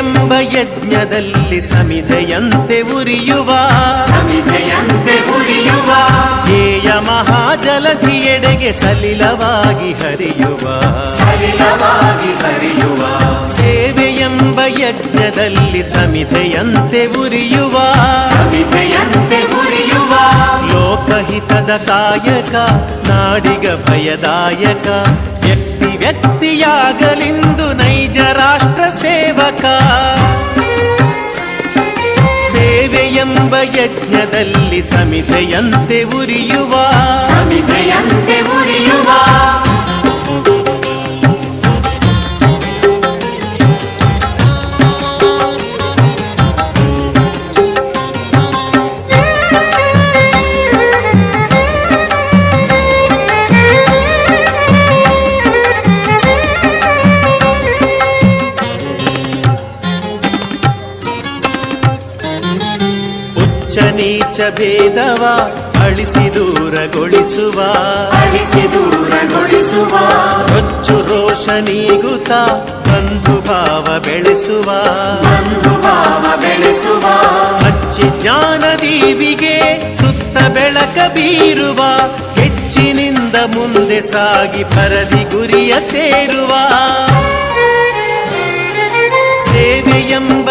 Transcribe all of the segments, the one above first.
ಎಂಬ ಯಜ್ಞದಲ್ಲಿ ಸಮಿಧೆಯಂತೆ ಉರಿಯುವ. ಸಮಿಧೆಯಂತೆ ಉರಿಯುವ. ಧ್ಯೇಯ ಮಹಾಜಲಧಿಯೆಡೆಗೆ ಸಲಿಲವಾಗಿ ಹರಿಯುವ. ಸಲಿಲವಾಗಿ ಹರಿಯುವ. ಸೇವೆ ಎಂಬ ಯಜ್ಞದಲ್ಲಿ ಸಮಿಧೆಯಂತೆ ಉರಿಯುವ. ಸಮಿಧೆಯಂತೆ ಉರಿಯುವ. ಲೋಕಹಿತದ ಕಾಯಕ ನಾಡಿಗ ಭಯದಾಯಕ ವ್ಯಕ್ತಿ ವ್ಯಕ್ತಿಯಾಗಲಿಂದು ರಾಷ್ಟ್ರ ಸೇವಕ. ಸೇವೆ ಎಂಬ ಯಜ್ಞದಲ್ಲಿ ಸಮಿತೆಯಂತೆ ಉರಿಯುವ. ಸಮಿತೆಯಂತೆ ಉರಿಯುವ. ನೀಚ ಭೇದವ ಅಳಿಸಿ ದೂರಗೊಳಿಸುವ. ಅಳಿಸಿ ದೂರಗೊಳಿಸುವ. ಹೊಚ್ಚು ರೋಷ ನೀಗುತ ಬಂಧು ಭಾವ ಬೆಳೆಸುವ. ಬಂಧು ಭಾವ ಬೆಳೆಸುವ. ಹಚ್ಚಿ ಜ್ಞಾನ ದೀವಿಗೆ ಸುತ್ತ ಬೆಳಕ ಬೀರುವ. ಹೆಚ್ಚಿನಿಂದ ಮುಂದೆ ಸಾಗಿ ಪರದಿ ಗುರಿಯ ಸೇರುವ. ಸೇವೆ ಎಂಬ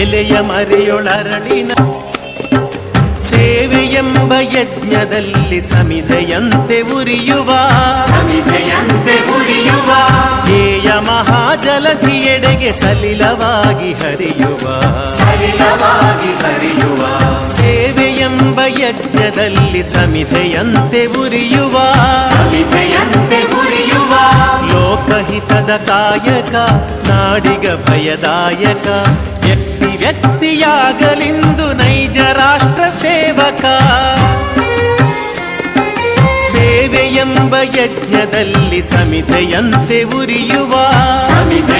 ಎಲೆಯ ಮರೆಯೊಳರಳಿನ ಸೇವೆಯೆಂಬ ಯಜ್ಞದಲ್ಲಿ ಸಮಿದೆಯಂತೆ ಉರಿಯುವ ಸಮಿದೆಯಂತೆ ಉರಿಯುವ ಹೇಯ ಮಹಾಜಲಧಿಯೆಡೆಗೆ ಸಲಿಲವಾಗಿ ಹರಿಯುವ ಸಲಿಲವಾಗಿ ಹರಿಯುವ ಸೇವೆಯೆಂಬ ಯಜ್ಞದಲ್ಲಿ ಸಮಿದೆಯಂತೆ ಉರಿಯುವ ಸಮಿದೆಯಂತೆ ಉರಿಯುವ ಲೋಕಹಿತದ ಕಾಯಕ ನಾಡಿಗ ಭಯದಾಯಕ ಸೇವಕ. ಸೇವೆ ಎಂಬ ಯಜ್ಞದಲ್ಲಿ ಸಮಿತೆಯಂತೆ ಉರಿಯುವ. ಸಮಿಧೆಯಂತೆ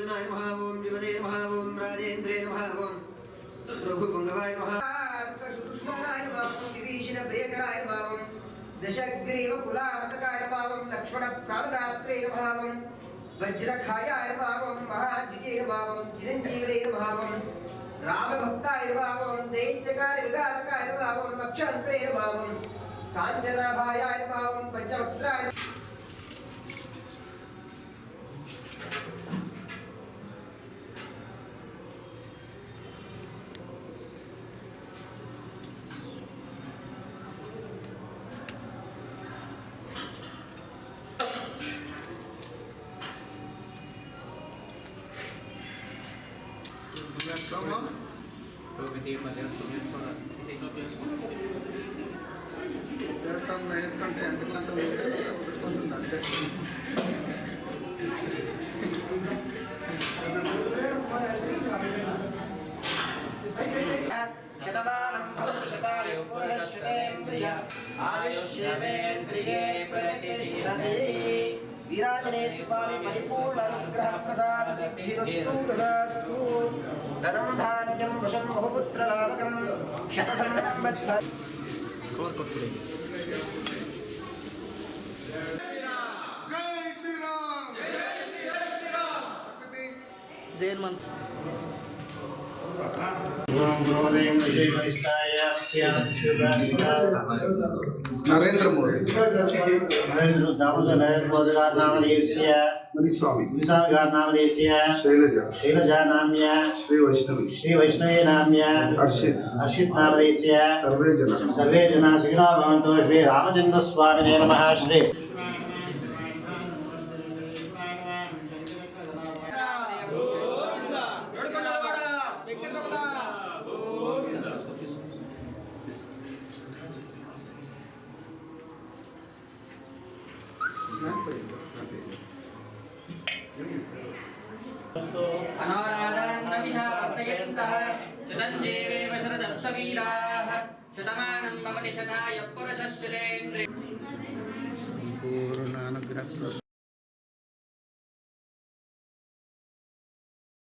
दशग्रीव कुलार्तकायभावं लक्ष्मणप्राणदात्रैर्भावं वज्रखायायभावं महाद्विजैर्भावं चिरञ्जीवरैर्भावं रामभक्तायभावं दैत्यकारविघातकायभावं पक्षान्तरैर्भावं काञ्चनाभायायभावं पञ्चभक्त्राय వేస్తాం వేసుకుంటే ఎంతకంటే ఉంటుంది అంతే ఆయుష్యేంద్రియే ప్రతిష్టతే विराजने स्वामी परिपूर्ण अनुग्रह प्रसाद सिद्धिरस्तु ददास्तु धनं धान्यं वशं बहुपुत्र लाभकं शतसंवत्सर जय मन नरेंद्र मोदी मुनिस्वामी मुनिस्वामी शैलजा नाम्य श्री वैष्णवी श्री वैष्णवी नाम्य हर्षित हर्षित नामदेस्य सर्वे जना सर्वे जना शीला भवन्तु श्री नमः श्री శతంజేవేవ శరదస్వ వీరాః శతమానం మమ నిషదాయ పురుషశ్చురేంద్రే పూర్ణ అనుగ్రహ